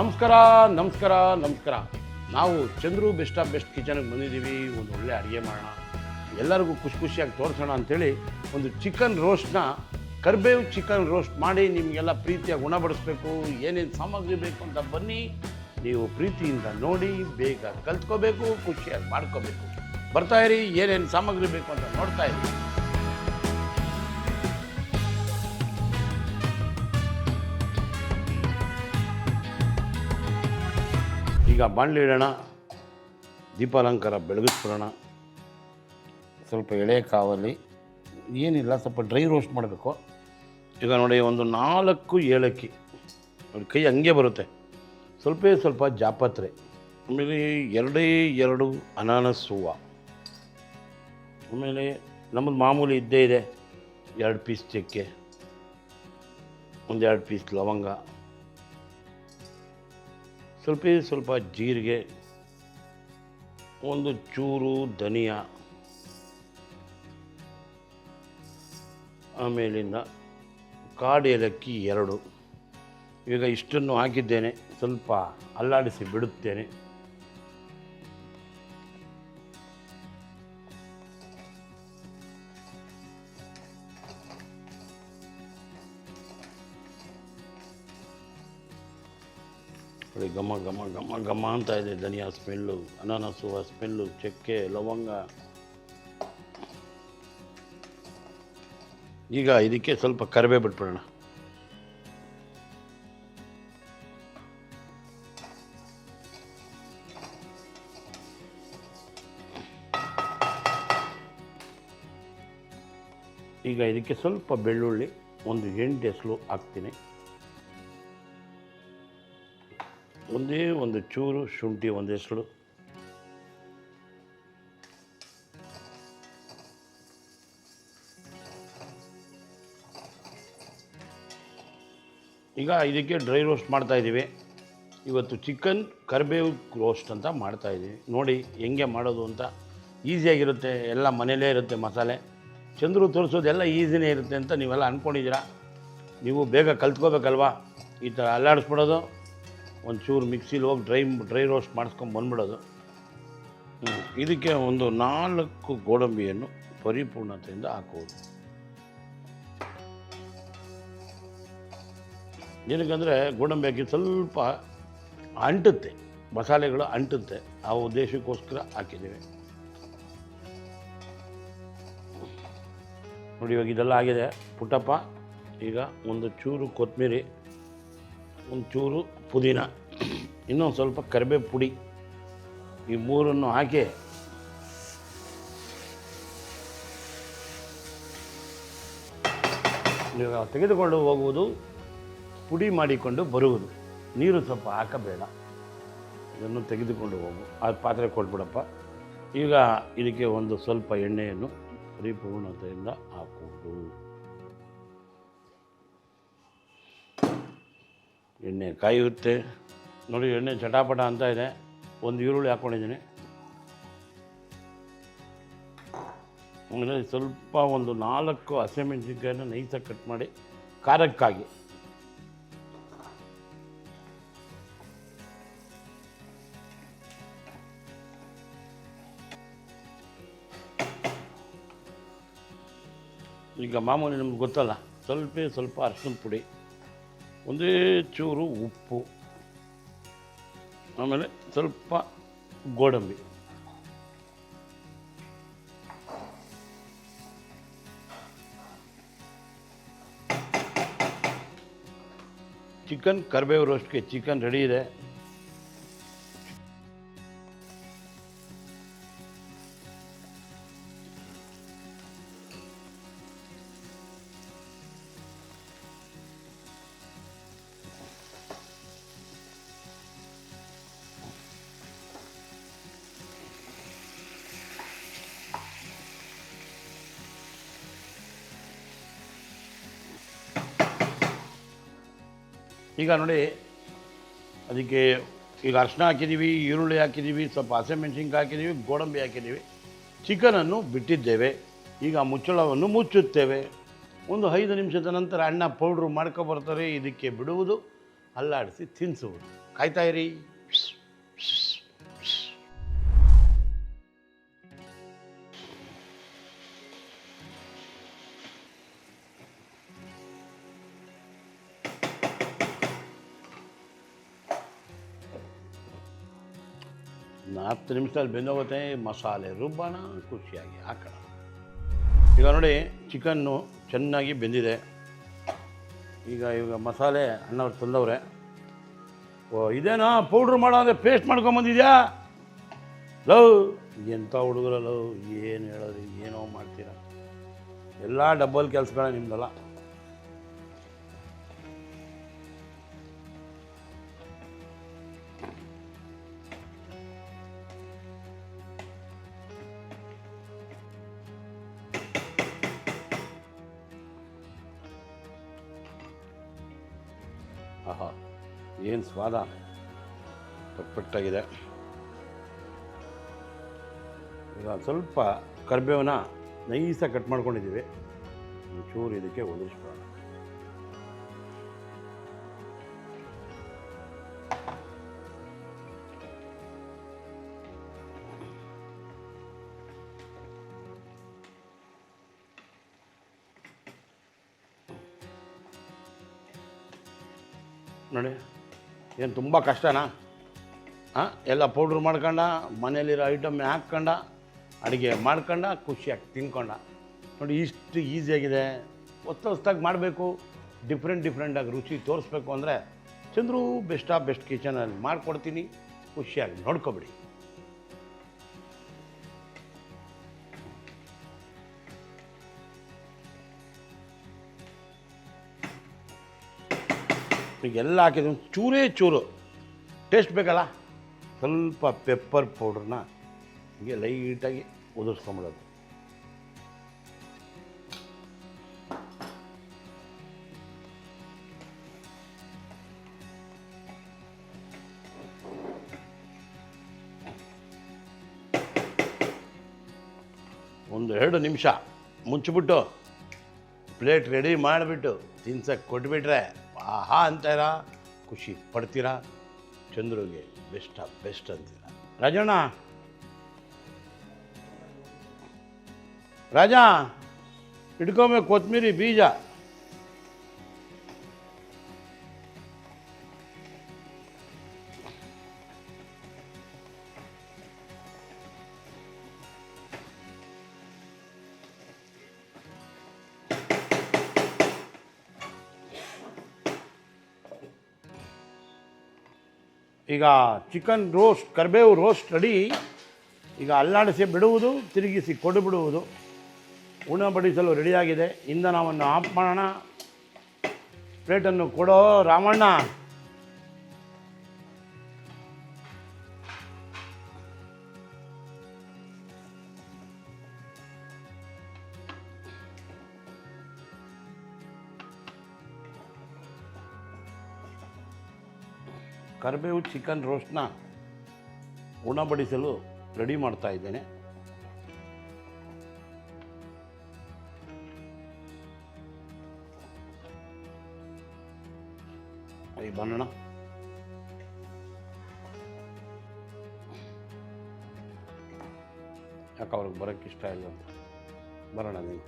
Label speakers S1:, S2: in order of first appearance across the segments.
S1: ನಮಸ್ಕಾರ ನಮಸ್ಕಾರ ನಮಸ್ಕಾರ. ನಾವು ಚಂದ್ರು ಬೆಸ್ಟ್ ಆಫ್ ಬೆಸ್ಟ್ ಕಿಚನಿಗೆ ಬಂದಿದ್ದೀವಿ. ಒಂದು ಒಳ್ಳೆ ಅಡುಗೆ ಮಾಡೋಣ. ಎಲ್ಲರಿಗೂ ಖುಷಿ ಖುಷಿಯಾಗಿ ತೋರಿಸೋಣ ಅಂಥೇಳಿ ಒಂದು ಚಿಕನ್ ರೋಸ್ಟ್ನ ಕರ್ಬೇವು ಚಿಕನ್ ರೋಸ್ಟ್ ಮಾಡಿ ನಿಮಗೆಲ್ಲ ಪ್ರೀತಿಯಾಗಿ ಉಣಬಡಿಸ್ಬೇಕು ಏನೇನು ಸಾಮಗ್ರಿ ಬೇಕು ಅಂತ ಬನ್ನಿ. ನೀವು ಪ್ರೀತಿಯಿಂದ ನೋಡಿ ಬೇಗ ಕಲ್ತ್ಕೋಬೇಕು, ಖುಷಿಯಾಗಿ ಮಾಡ್ಕೋಬೇಕು. ಬರ್ತಾ ಇರಿ, ಏನೇನು ಸಾಮಗ್ರಿ ಬೇಕು ಅಂತ ನೋಡ್ತಾ ಈಗ ಬಾಣಲಿ ಇಡೋಣ ದೀಪಾಲಂಕಾರ ಬೆಳಗಿಸ್ಬಿಡೋಣ. ಸ್ವಲ್ಪ ಎಳೆ ಕಾವಲಿ, ಏನಿಲ್ಲ, ಸ್ವಲ್ಪ ಡ್ರೈ ರೋಸ್ಟ್ ಮಾಡಬೇಕು. ಈಗ ನೋಡಿ, ಒಂದು ನಾಲ್ಕು ಏಲಕ್ಕಿ. ನೋಡಿ, ಕೈ ಹಂಗೆ ಬರುತ್ತೆ. ಸ್ವಲ್ಪ ಸ್ವಲ್ಪ ಜಾಪತ್ರೆ. ಆಮೇಲೆ ಎರಡೇ ಎರಡು ಅನಾನಸ್ ಹೂವು. ಆಮೇಲೆ ನಮ್ಮದು ಮಾಮೂಲಿ ಇದ್ದೇ ಇದೆ. ಎರಡು ಪೀಸ್ ಚಕ್ಕೆ, ಒಂದೆರಡು ಪೀಸ್ ಲವಂಗ. ಸ್ವಲ್ಪ ಸ್ವಲ್ಪ ಜೀರಿಗೆ, ಒಂದು ಚೂರು ಧನಿಯಾ, ಆಮೇಲಿಂದ ಕಾಡು ಏಲಕ್ಕಿ ಎರಡು. ಈಗ ಇಷ್ಟನ್ನು ಹಾಕಿದ್ದೇನೆ, ಸ್ವಲ್ಪ ಅಲ್ಲಾಡಿಸಿ ಬಿಡುತ್ತೇನೆ. ನೋಡಿ ಘಮ ಘಮ ಘಮ ಘಮ ಅಂತ ಇದೆ ಧನಿಯಾ ಸ್ಮೆಲ್ಲು, ಅನಾನಸು, ಸ್ಮೆಲ್ಲು, ಚಕ್ಕೆ, ಲವಂಗ. ಈಗ ಇದಕ್ಕೆ ಸ್ವಲ್ಪ ಕರಿಬೇ ಬಿಟ್ಬಿಡೋಣ. ಈಗ ಇದಕ್ಕೆ ಸ್ವಲ್ಪ ಬೆಳ್ಳುಳ್ಳಿ, ಒಂದು ಎಂಟು ಎಸಲು ಹಾಕ್ತೀನಿ. ಒಂದೇ ಒಂದು ಚೂರು ಶುಂಠಿ ಒಂದು ಹೆಸರು. ಈಗ ಇದಕ್ಕೆ ಡ್ರೈ ರೋಸ್ಟ್ ಮಾಡ್ತಾ ಇದ್ದೀವಿ ಇವತ್ತು ಚಿಕನ್ ಕರಿಬೇವು ರೋಸ್ಟ್ ಅಂತ ಮಾಡ್ತಾ ಇದ್ದೀವಿ ನೋಡಿ ಹೆಂಗೆ ಮಾಡೋದು ಅಂತ. ಈಸಿಯಾಗಿರುತ್ತೆ ಎಲ್ಲ ಮನೇಲೇ ಇರುತ್ತೆ ಮಸಾಲೆ. ಚಂದ್ರು ತೋರಿಸೋದೆಲ್ಲ ಈಸಿನೇ ಇರುತ್ತೆ ಅಂತ ನೀವೆಲ್ಲ ಅಂದ್ಕೊಂಡಿದ್ದೀರಾ ನೀವು ಬೇಗ ಕಲ್ತ್ಕೋಬೇಕಲ್ವಾ? ಈ ಥರ ಅಲ್ಲಾಡಿಸ್ಬಿಡೋದು. ಒಂದು ಚೂರು ಮಿಕ್ಸಿಲಿ ಹೋಗಿ ಡ್ರೈ ಡ್ರೈ ರೋಸ್ಟ್ ಮಾಡಿಸ್ಕೊಂಡು ಬಂದ್ಬಿಡೋದು. ಇದಕ್ಕೆ ಒಂದು ನಾಲ್ಕು ಗೋಡಂಬಿಯನ್ನು ಪರಿಪೂರ್ಣತೆಯಿಂದ ಹಾಕುವುದು ಏನಕ್ಕಂದರೆ ಗೋಡಂಬಿ ಹಾಕಿ ಸ್ವಲ್ಪ ಅಂಟುತ್ತೆ, ಮಸಾಲೆಗಳು ಅಂಟುತ್ತೆ. ಆ ಉದ್ದೇಶಕ್ಕೋಸ್ಕರ ಹಾಕಿದ್ದೀವಿ. ನೋಡಿ ಇವಾಗ ಇದೆಲ್ಲ ಆಗಿದೆ. ಪುಟ್ಟಪ್ಪ, ಈಗ ಒಂದು ಚೂರು ಕೊತ್ತಂಬರಿ ಒಂದು ಚೂರು ಪುದೀನ, ಇನ್ನೊಂದು ಸ್ವಲ್ಪ ಕರಿಬೇವು ಪುಡಿ ಈ ಮೂರನ್ನು ಹಾಕಿ ನೀವು ತೆಗೆದುಕೊಂಡು ಹೋಗುವುದು, ಪುಡಿ ಮಾಡಿಕೊಂಡು ಬರುವುದು. ನೀರು ಸ್ವಲ್ಪ ಹಾಕಬೇಡ. ಇದನ್ನು ತೆಗೆದುಕೊಂಡು ಹೋಗು. ಆ ಪಾತ್ರೆ ಕೊಟ್ಬಿಡಪ್ಪ. ಈಗ ಇದಕ್ಕೆ ಒಂದು ಸ್ವಲ್ಪ ಎಣ್ಣೆಯನ್ನು ಪರಿಪೂರ್ಣತೆಯಿಂದ ಹಾಕುವುದು. ಎಣ್ಣೆ ಕಾಯುತ್ತೆ. ನೋಡಿ, ಎಣ್ಣೆ ಚಟಾಪಟ ಅಂತ ಇದೆ. ಒಂದು ಈರುಳ್ಳಿ ಹಾಕ್ಕೊಂಡಿದ್ದೀನಿ ಆಮೇಲೆ ಸ್ವಲ್ಪ ಒಂದು ನಾಲ್ಕು ಹಸಿಮೆಣಸಿನ್ಕಾಯನ್ನು ನೈಸಾಗಿ ಕಟ್ ಮಾಡಿ ಖಾರಕ್ಕಾಗಿ. ಈಗ ಮಾಮೂಲಿ ನಮ್ಗೆ ಗೊತ್ತಲ್ಲ, ಸ್ವಲ್ಪ ಸ್ವಲ್ಪ ಅರ್ಶಿನ ಪುಡಿ. ಒಂದೇ ಚೂರು ಉಪ್ಪು ಆಮೇಲೆ ಸ್ವಲ್ಪ ಗೋಡಂಬಿ. ಚಿಕನ್ ಕರ್ಬೇವು ರೋಸ್ಟ್ಗೆ ಚಿಕನ್ ರೆಡಿ ಇದೆ. ಈಗ ನೋಡಿ, ಅದಕ್ಕೆ ಈಗ ಅರ್ಶಿನ ಹಾಕಿದ್ದೀವಿ, ಈರುಳ್ಳಿ ಹಾಕಿದ್ದೀವಿ, ಸ್ವಲ್ಪ ಹಸಿಮೆಣಸಿನ್ಕಾಯಿ ಹಾಕಿದ್ದೀವಿ, ಗೋಡಂಬಿ ಹಾಕಿದ್ದೀವಿ. ಚಿಕನನ್ನು ಬಿಟ್ಟಿದ್ದೇವೆ. ಈಗ ಮುಚ್ಚಳವನ್ನು ಮುಚ್ಚುತ್ತೇವೆ. ಒಂದು ಐದು ನಿಮಿಷದ ನಂತರ ಅಣ್ಣ ಪೌಡ್ರು ಮಾಡ್ಕೊಬರ್ತಾರೆ ಇದಕ್ಕೆ ಬಿಡುವುದು, ಅಲ್ಲಾಡಿಸಿ ತಿನ್ನಿಸುವುದು ಕಾಯ್ತಾ ಹತ್ತು ನಿಮಿಷದಲ್ಲಿ ಬೆಂದೋಗುತ್ತೆ, ಮಸಾಲೆ ರುಬ್ಬಣ, ಖುಷಿಯಾಗಿ ಹಾಕೋಣ. ಈಗ ನೋಡಿ, ಚಿಕನ್ನು ಚೆನ್ನಾಗಿ ಬೆಂದಿದೆ. ಈಗ ಇವಾಗ ಮಸಾಲೆ ಅಣ್ಣವ್ರು ತಂದವ್ರೆ. ಓ, ಇದೇನಾ ಪೌಡ್ರ್ ಮಾಡೋ ಅಂದರೆ ಪೇಸ್ಟ್ ಮಾಡ್ಕೊಂಬಂದಿದ್ಯಾ ಲವ್, ಎಂಥ ಹುಡುಗರ ಲವ್, ಏನು ಹೇಳೋದು, ಏನೋ ಮಾಡ್ತೀರ? ಎಲ್ಲ ಡಬ್ಬಲ್ ಕೆಲಸಗಳ ನಿಮ್ದಲ್ಲ. ಆಹಾ ಏನು ಸ್ವಾದ? ಪಟ್ಪಟ್ಟಾಗಿದೆ ಈಗ ಸ್ವಲ್ಪ ಕರಿಬೇವನ್ನ ನೈಸಾಗಿ ಕಟ್ ಮಾಡ್ಕೊಂಡಿದ್ದೀವಿ. ಒಂಚೂರು ಇದಕ್ಕೆ ಒದರಿಸ್ಕೊಳ್ಳೋಣ ನೋಡಿ, ಏನು ತುಂಬ ಕಷ್ಟನಾ? ಹಾಂ ಎಲ್ಲ ಪೌಡ್ರ್ ಮಾಡ್ಕೊಂಡ ಮನೇಲಿರೋ ಐಟಮ್ ಹಾಕ್ಕೊಂಡ, ಅಡುಗೆ ಮಾಡ್ಕೊಂಡ, ಖುಷಿಯಾಗಿ ತಿನ್ಕೊಂಡ. ನೋಡಿ, ಇಷ್ಟು ಈಸಿಯಾಗಿದೆ ಹೊಸ ಹೊಸ್ದಾಗಿ ಮಾಡಬೇಕು. ಡಿಫ್ರೆಂಟ್ ಡಿಫ್ರೆಂಟಾಗಿ ರುಚಿ ತೋರಿಸ್ಬೇಕು ಅಂದರೆ ಚಂದ್ರು ಬೆಸ್ಟ್ ಆಫ್ ಬೆಸ್ಟ್ ಕಿಚನಲ್ಲಿ ಮಾಡಿಕೊಡ್ತೀನಿ. ಖುಷಿಯಾಗಿ ನೋಡ್ಕೊಬಿಡಿ. ಈಗ ಎಲ್ಲ ಹಾಕಿದ್ರು ಚೂರೇ ಚೂರು. ಟೇಸ್ಟ್ ಬೇಕಲ್ಲ? ಸ್ವಲ್ಪ ಪೆಪ್ಪರ್ ಪೌಡ್ರನ್ನ ಹೀಗೆ ಲೈಟಾಗಿ ಉದುರಿಸ್ಕೊಂಬಿಡೋದು. ಒಂದು ಎರಡು ನಿಮಿಷ. ಮುಚ್ಚಿಬಿಟ್ಟು ಪ್ಲೇಟ್ ರೆಡಿ ಮಾಡಿಬಿಟ್ಟು ತಿನ್ಸಕ್ಕೆ ಕೊಟ್ಬಿಟ್ರೆ ಆಹಾ ಅಂತಾರ ಖುಷಿ ಪಡ್ತೀರಾ ಚಂದ್ರುಗೆ ಬೆಸ್ಟ್ ಆಫ್ ಬೆಸ್ಟ್ ಅಂತೀರ ರಾಜಣ್ಣ ರಾಜ ಇಟ್ಕೊಂಬೇಕು ಕೊತ್ತಂಬರಿ ಬೀಜ ಈಗ ಚಿಕನ್ ರೋಸ್ಟ್ ಕರಿಬೇವು ರೋಸ್ಟ್ ರೆಡಿ ಈಗ ಅಲ್ಲಾಡಿಸಿ ಬಿಡುವುದು, ತಿರುಗಿಸಿ ಕೊಡು ಬಿಡುವುದು. ಉಣಬಡಿಸಲು ರೆಡಿಯಾಗಿದೆ ಇಂಧನವನ್ನು ಆಫ್ ಮಾಡೋಣ. ಪ್ಲೇಟನ್ನು ಕೊಡೋ ರಾಮಣ್ಣ. ಕರಿಬೇವು ಚಿಕನ್ ರೋಸ್ಟ್ನ ಉಣಬಡಿಸಲು ರೆಡಿ ಮಾಡ್ತಾ ಇದ್ದೇನೆ. ಈ ಬನ್ನಣ ಯಾಕೆ ಅವ್ರಿಗೆ ಬರೋಕ್ಕೆ ಇಷ್ಟ ಇಲ್ಲ ಬರೋಣ ನೀವು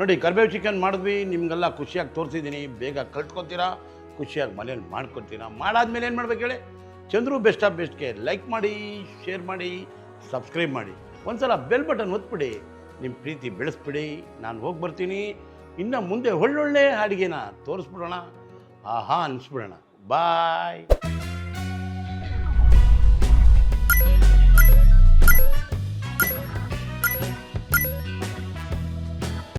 S1: ನೋಡಿ, ಕರ್ಬೇವು ಚಿಕನ್ ಮಾಡಿದ್ವಿ, ನಿಮಗೆಲ್ಲ ಖುಷಿಯಾಗಿ ತೋರಿಸಿದ್ದೀನಿ. ಬೇಗ ಕಲ್ತ್ಕೊತೀರಾ? ಖುಷಿಯಾಗಿ ಮನೇಲಿ ಮಾಡ್ಕೊತೀರಾ? ಮಾಡಾದ್ಮೇಲೆ ಏನು ಮಾಡ್ಬೇಕು ಹೇಳಿ? ಚಂದ್ರು ಬೆಸ್ಟ್ ಆಫ್ ಬೆಸ್ಟ್ಗೆ ಲೈಕ್ ಮಾಡಿ ಶೇರ್ ಮಾಡಿ ಸಬ್ಸ್ಕ್ರೈಬ್ ಮಾಡಿ. ಒಂದ್ಸಲ ಬೆಲ್ ಬಟನ್ ಒತ್ಬಿಡಿ. ನಿಮ್ಮ ಪ್ರೀತಿ ಬೆಳೆಸ್ಬಿಡಿ. ನಾನು ಹೋಗಿ ಬರ್ತೀನಿ. ಇನ್ನು ಮುಂದೆ ಒಳ್ಳೊಳ್ಳೆ ಅಡುಗೆನ ತೋರಿಸ್ಬಿಡೋಣ. ಆಹಾ, ಅನಿಸ್ಬಿಡೋಣ. ಬಾಯ್